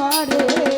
ঘরে।